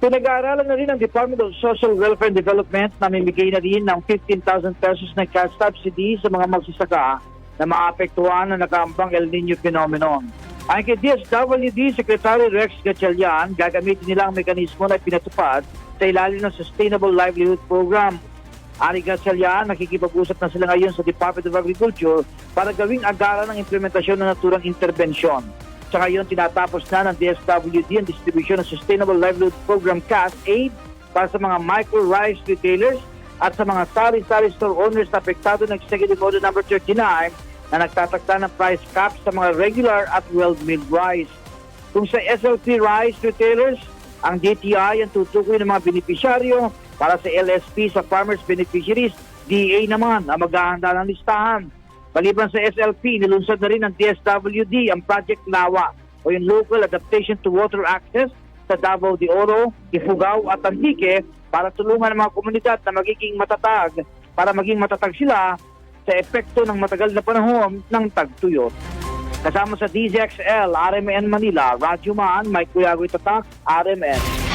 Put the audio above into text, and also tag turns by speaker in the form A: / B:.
A: Pinag-aaralan na rin ng Department of Social Welfare and Development na mimigay na rin ng 15,000 pesos na cash subsidy sa mga magsasaka na maapektuhan ng nakaambang El Nino phenomenon. Ayon kay DSWD Secretary Rex Gatchalian, gagamitin nila ang mekanismo na pinatupad sa ilalim ng Sustainable Livelihood Program. Ari Gatchalian, nakikipag-usap na sila ngayon sa Department of Agriculture para gawing agaran ng implementasyon ng naturang intervensyon. Sa ngayon, tinatapos na ng DSWD ang distribution ng Sustainable Livelihood Program CAS aid para sa mga micro-rice retailers at sa mga sari-sari store owners na apektado ng Executive Order No. 39 na nagtatakda ng price cap sa mga regular at well-milled rice. Kung sa SLP rice retailers, ang DTI ang tutukoy ng mga benepisyaryo para sa LSP sa Farmers Beneficiaries, DA naman ang maghahanda ng listahan. Maliban sa SLP, nilunsad na rin ng DSWD ang Project Lawa o yung Local Adaptation to Water Access sa Davao de Oro, Ifugao at Antique para tulungan ang mga komunidad na magiging matatag para maging matatag sila sa epekto ng matagal na panahon ng tagtuyot. Kasama sa DZXL, RMN Manila, Radyo Man, Mike Kuyagoy Tatak, RMN.